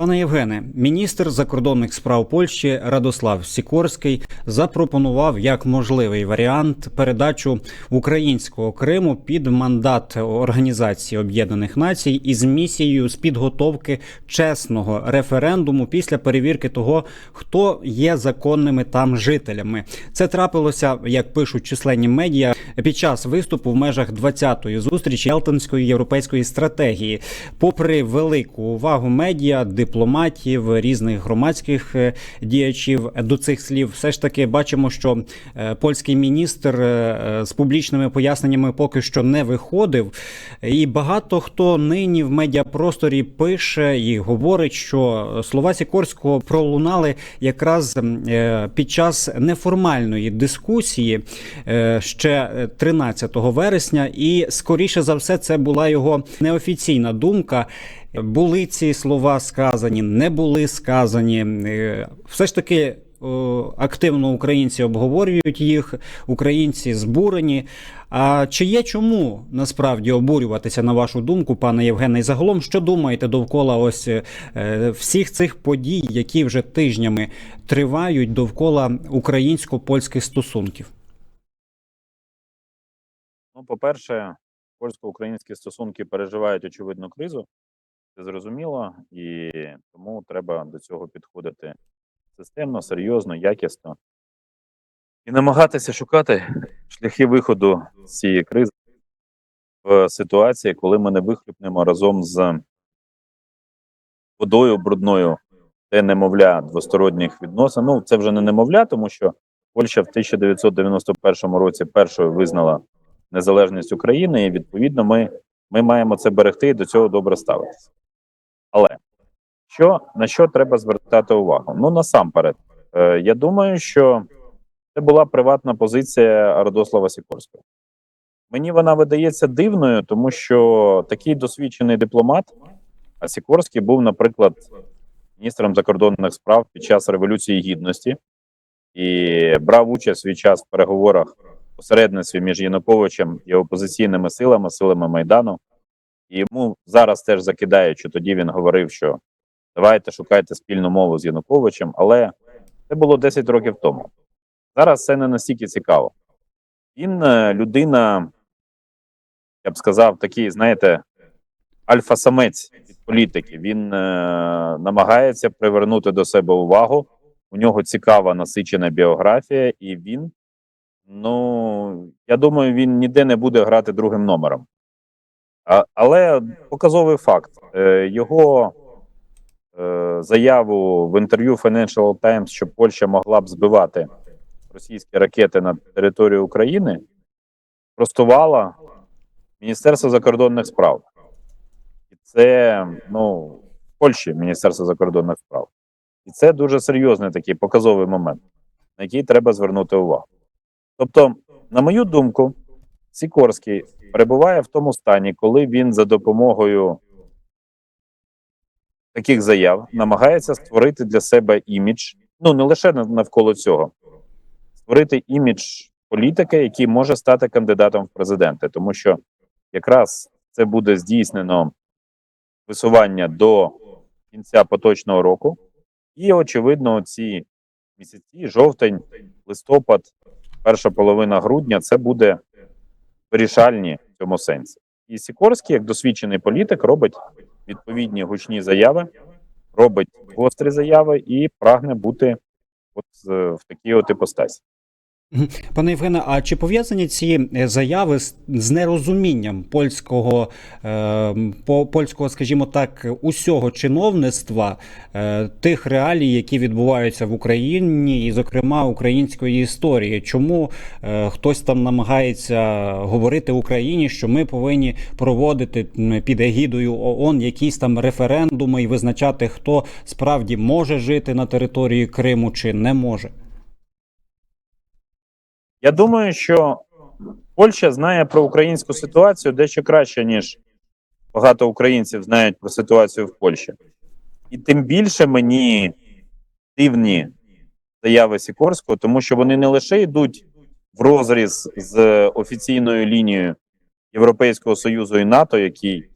Пане Євгене, міністр закордонних справ Польщі Радослав Сікорський запропонував як можливий варіант передачу українського Криму під мандат Організації Об'єднаних Націй із місією з підготовки чесного референдуму після перевірки того, хто є законними там жителями. Це трапилося, як пишуть численні медіа, під час виступу в межах 20-ї зустрічі Елтонської європейської стратегії. Попри велику увагу медіа, дипломатів, різних громадських е, діячів до цих слів, все ж таки бачимо, що е, польський міністр е, з публічними поясненнями поки що не виходив. І багато хто нині в медіапросторі пише і говорить, що слова Сікорського пролунали якраз під час неформальної дискусії ще 13 вересня, і скоріше за все, це була його неофіційна думка. Були ці слова сказані, не були сказані. Е, Все ж таки. Активно українці обговорюють їх, українці збурені. А чи є чому насправді обурюватися на вашу думку, пане Євгене? І загалом, що думаєте довкола ось е, всіх цих подій, які вже тижнями тривають довкола українсько-польських стосунків? Ну, по-перше, польсько-українські стосунки переживають очевидну кризу, це зрозуміло, і тому треба до цього підходити системно, серйозно, якісно і намагатися шукати шляхи виходу з цієї кризи в ситуації, коли ми не вихлюпнемо разом з водою брудною те немовля двосторонніх відносин. Ну, це вже не немовля, тому що Польща в 1991 році першою визнала незалежність України, і відповідно ми, ми маємо це берегти і до цього добре ставитися. Але що, на що треба звертати увагу? Ну, насамперед, е, я думаю, що це була приватна позиція Радослава Сікорського. Мені вона видається дивною, тому що такий досвідчений дипломат, а Сікорський був, наприклад, міністром закордонних справ під час Революції Гідності і брав участь свій час в переговорах посередництві між Януковичем і опозиційними силами, силами Майдану. І йому зараз теж закидають, що тоді він говорив, що давайте шукайте спільну мову з Януковичем, але це було 10 років тому. Зараз це не настільки цікаво. Він е, людина, я б сказав, такий, знаєте, альфа-самець від політики. Він е, намагається привернути до себе увагу. У нього цікава насичена біографія, і він, ну, я думаю, він ніде не буде грати другим номером. Але показовий факт: е, його е, заяву в інтерв'ю Financial Times, що Польща могла б збивати російські ракети на територію України, простувала Міністерство закордонних справ. І це, ну, в Польщі Міністерство закордонних справ. І це дуже серйозний такий показовий момент, на який треба звернути увагу. Тобто, на мою думку, Сікорський перебуває в тому стані, коли він за допомогою таких заяв намагається створити для себе імідж, ну не лише навколо цього, створити імідж політика, який може стати кандидатом в президенти, тому що якраз це буде здійснено висування до кінця поточного року, і очевидно, ці місяці, жовтень, листопад, перша половина грудня, це буде вирішальні в цьому сенсі. І Сікорський, як досвідчений політик, робить відповідні гучні заяви, робить гострі заяви і прагне бути от е, в такій от іпостасі. Пане Євгене, а чи пов'язані ці е, заяви з, нерозумінням польського, е, по, польського, скажімо так, усього чиновництва е, тих реалій, які відбуваються в Україні, і, зокрема, української історії? Чому хтось там намагається говорити Україні, що ми повинні проводити під егідою ООН якісь там референдуми і визначати, хто справді може жити на території Криму чи не може? Я думаю, що Польща знає про українську ситуацію дещо краще, ніж багато українців знають про ситуацію в Польщі. І тим більше мені дивні заяви Сікорського, тому що вони не лише йдуть в розріз з офіційною лінією Європейського Союзу і НАТО, який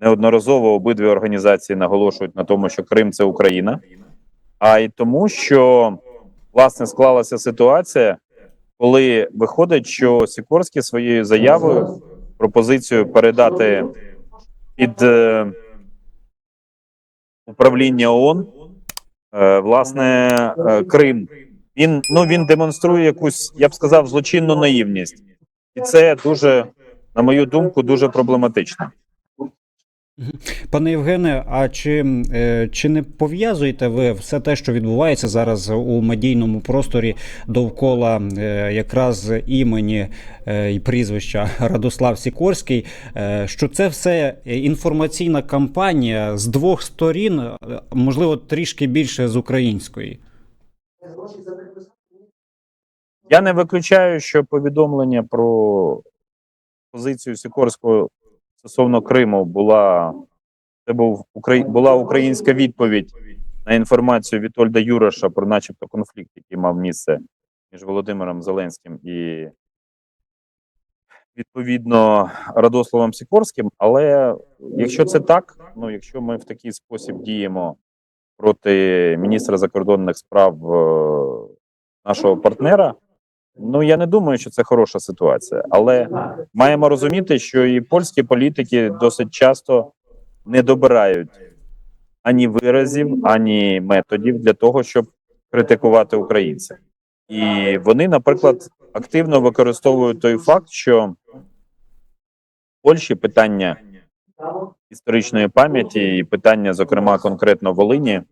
неодноразово обидві організації наголошують на тому, що Крим це Україна, а й тому, що власне склалася ситуація, коли виходить, що Сікорський своєю заявою пропозицію передати під е, управління ООН, е, власне, е, Крим. Він ну він демонструє якусь, я б сказав, злочинну наївність, і це дуже, на мою думку, дуже проблематично. Пане Євгене, а чи, е, чи не пов'язуєте ви все те, що відбувається зараз у медійному просторі довкола е, якраз імені е, і прізвища Радослав Сікорський, що це все інформаційна кампанія з двох сторін, можливо, трішки більше з української? Я не виключаю, що повідомлення про позицію Сікорського стосовно Криму була це був була українська відповідь на інформацію Вітольда Юраша про, начебто, конфлікт, який мав місце між Володимиром Зеленським і відповідно Радославом Сікорським. Але якщо це так, ну якщо ми в такий спосіб діємо проти міністра закордонних справ е, нашого партнера. Ну я не думаю, що це хороша ситуація, але маємо розуміти, що і польські політики досить часто не добирають ані виразів, ані методів для того, щоб критикувати українців. І вони, наприклад, активно використовують той факт, що в Польщі питання історичної пам'яті і питання, зокрема, конкретно Волині,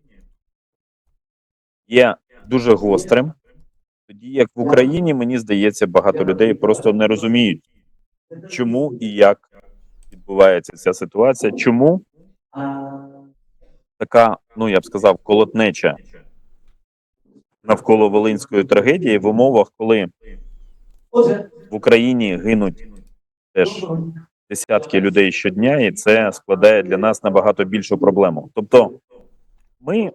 є дуже гострим. Тоді як в Україні, мені здається, багато людей просто не розуміють, чому і як відбувається ця ситуація, чому така, ну я б сказав, колотнеча навколо волинської трагедії в умовах, коли в Україні гинуть теж десятки людей щодня, і це складає для нас набагато більшу проблему. Тобто, ми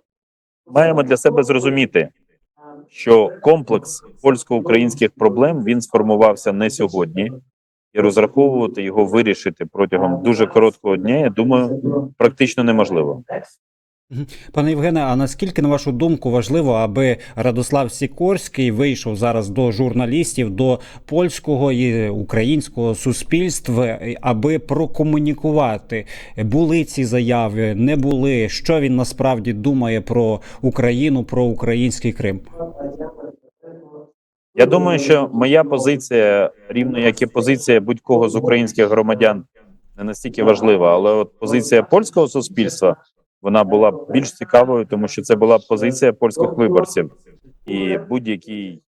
маємо для себе зрозуміти, що комплекс польсько-українських проблем він сформувався не сьогодні, і розраховувати його вирішити протягом дуже короткого дня, я думаю, практично неможливо. Пане Євгене, а наскільки, на вашу думку, важливо, аби Радослав Сікорський вийшов зараз до журналістів, до польського і українського суспільства, аби прокомунікувати, були ці заяви, не були, що він насправді думає про Україну, про український Крим? Я думаю, що моя позиція, рівно як і позиція будь-кого з українських громадян, не настільки важлива, але от позиція польського суспільства вона була більш цікавою, тому що це була позиція польських виборців, і будь-який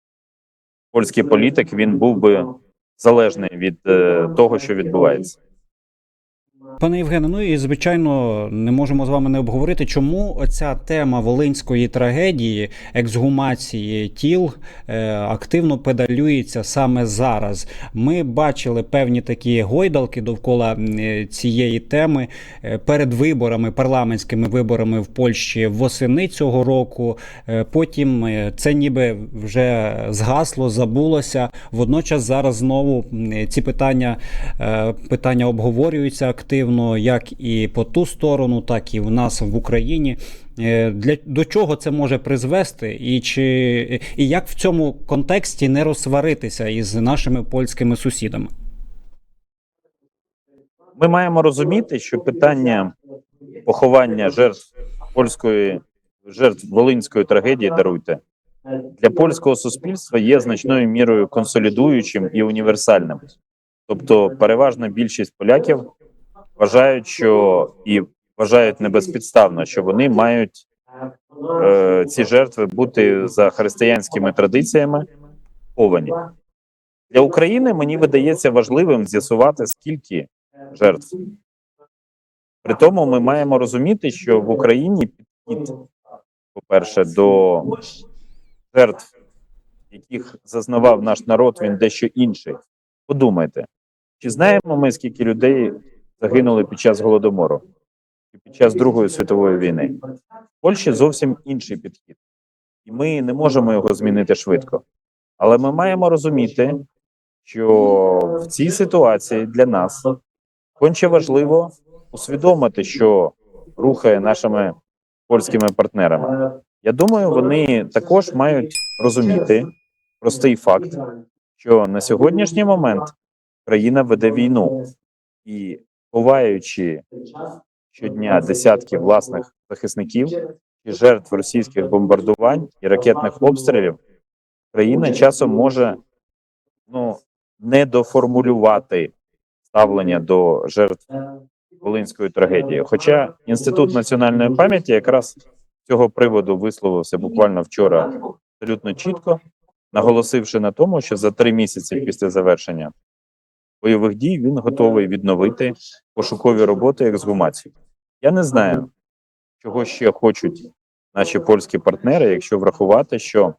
польський політик він був би залежний від е, того, що відбувається. Пане Євгене, ну і звичайно не можемо з вами не обговорити, чому оця тема волинської трагедії, ексгумації тіл е, активно педалюється саме зараз. Ми бачили певні такі гойдалки довкола е, цієї теми е, перед виборами, парламентськими виборами в Польщі восени цього року. Е, Потім це ніби вже згасло, забулося. Водночас зараз знову ці питання, питання обговорюються активно, як і по ту сторону, так і в нас в Україні. Е, Для до чого це може призвести, і чи і як в цьому контексті не розсваритися із нашими польськими сусідами? Ми маємо розуміти, що питання поховання жертв польської жертв волинської трагедії даруйте для польського суспільства є значною мірою консолідуючим і універсальним. Тобто, переважна більшість поляків вважають, що і вважають небезпідставно, що вони мають е, ці жертви бути за християнськими традиціями повані. Для України мені видається важливим з'ясувати, скільки жертв. При тому ми маємо розуміти, що в Україні підхід, по-перше, до жертв, яких зазнавав наш народ, він дещо інший. Подумайте, чи знаємо ми, скільки людей загинули під час голодомору і під час Другої світової війни? В Польщі зовсім інший підхід, і ми не можемо його змінити швидко. Але ми маємо розуміти, що в цій ситуації для нас конче важливо усвідомити, що рухає нашими польськими партнерами. Я думаю, вони також мають розуміти простий факт, що на сьогоднішній момент країна веде війну і ховаючи щодня десятки власних захисників і жертв російських бомбардувань і ракетних обстрілів, країна часом може ну не доформулювати ставлення до жертв Волинської трагедії. Хоча інститут національної пам'яті якраз цього приводу висловився буквально вчора абсолютно чітко, наголосивши на тому, що за три місяці після завершення бойових дій він готовий відновити пошукові роботи і ексгумацію. Я не знаю, чого ще хочуть наші польські партнери, якщо врахувати, що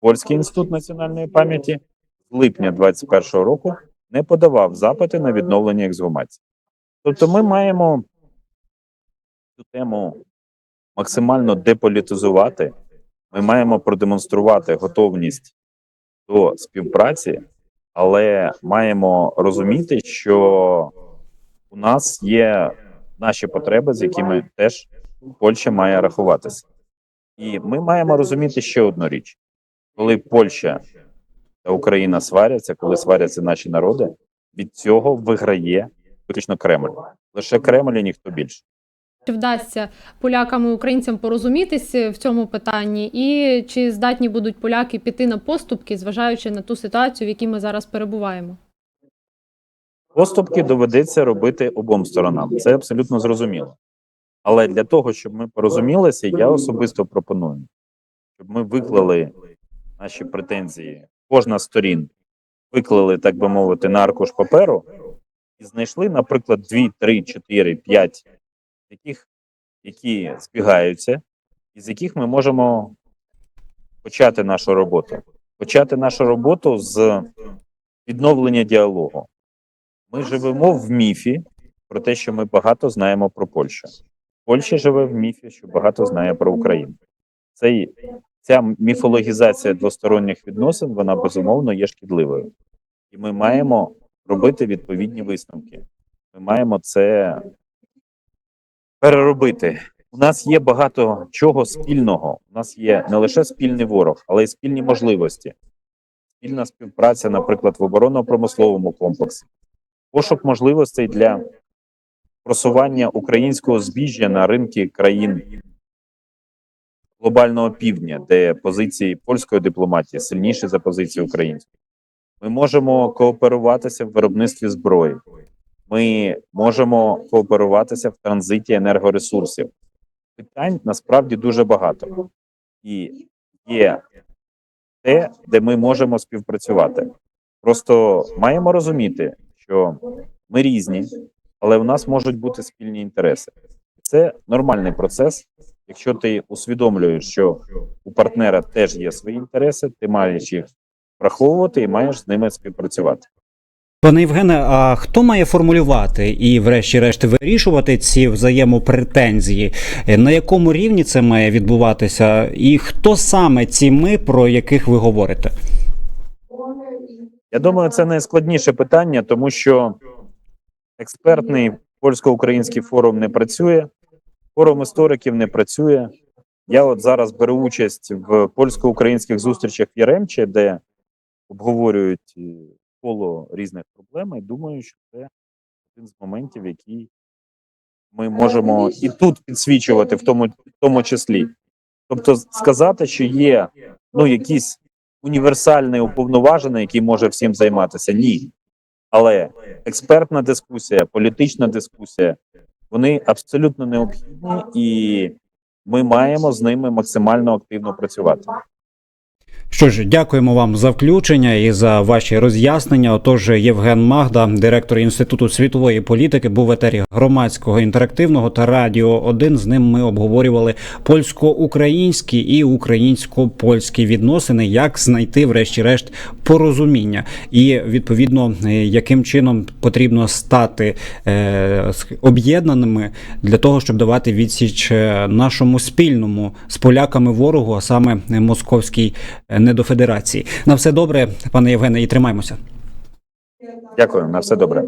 Польський інститут національної пам'яті з липня 2021 року не подавав запити на відновлення ексгумації. Тобто, ми маємо цю тему максимально деполітизувати. Ми маємо продемонструвати готовність до співпраці, але маємо розуміти, що у нас є наші потреби, з якими теж Польща має рахуватися. І ми маємо розуміти ще одну річ: коли Польща та Україна сваряться, коли сваряться наші народи, від цього виграє виключно Кремль. Лише Кремль і ніхто більше. Чи вдасться полякам і українцям порозумітися в цьому питанні, і чи здатні будуть поляки піти на поступки, зважаючи на ту ситуацію, в якій ми зараз перебуваємо? Поступки доведеться робити обом сторонам. Це абсолютно зрозуміло. Але для того, щоб ми порозумілися, я особисто пропоную, щоб ми виклали наші претензії, кожна сторін виклали, так би мовити, на аркуш паперу і знайшли, наприклад, 2, 3, 4, 5 таких, які збігаються, і з яких ми можемо почати нашу роботу. Почати нашу роботу з відновлення діалогу. Ми живемо в міфі про те, що ми багато знаємо про Польщу. Польща живе в міфі, що багато знає про Україну. Цей, ця міфологізація двосторонніх відносин, вона безумовно є шкідливою. І ми маємо робити відповідні висновки. Ми маємо це переробити. У нас є багато чого спільного. У нас є не лише спільний ворог, але й спільні можливості. Спільна співпраця, наприклад, в оборонно-промисловому комплексі, пошук можливостей для просування українського збіжжя на ринки країн глобального півдня, де позиції польської дипломатії сильніші за позиції української. Ми можемо кооперуватися в виробництві зброї. Ми можемо кооперуватися в транзиті енергоресурсів. Питань насправді дуже багато, і є те, де ми можемо співпрацювати. Просто маємо розуміти, що ми різні, але в нас можуть бути спільні інтереси. Це нормальний процес. Якщо ти усвідомлюєш, що у партнера теж є свої інтереси, ти маєш їх враховувати і маєш з ними співпрацювати. Пане Євгене, а хто має формулювати і, врешті-решт, вирішувати ці взаємопретензії? На якому рівні це має відбуватися? І хто саме ці ми, про яких ви говорите? Я думаю, це найскладніше питання, тому що експертний польсько-український форум не працює, форум істориків не працює. Я от зараз беру участь в польсько-українських зустрічах в Яремче, де обговорюють коло різних проблем. І думаю, що це один з моментів, який ми можемо і тут підсвічувати, в тому, в тому числі. Тобто, сказати, що є ну якийсь універсальний уповноважений, який може всім займатися, ні. Але експертна дискусія, політична дискусія, вони абсолютно необхідні, і ми маємо з ними максимально активно працювати. Що ж, дякуємо вам за включення і за ваші роз'яснення. Отож, Євген Магда, директор інституту світової політики, був в етері громадського інтерактивного та радіо 1. З ним ми обговорювали польсько-українські і українсько-польські відносини, як знайти, врешті-решт, порозуміння, і відповідно яким чином потрібно стати е, об'єднаними для того, щоб давати відсіч е, нашому спільному з поляками ворогу, а саме е, московській до федерації. На все добре, пане Євгене, і тримаймося. Дякую, на все добре.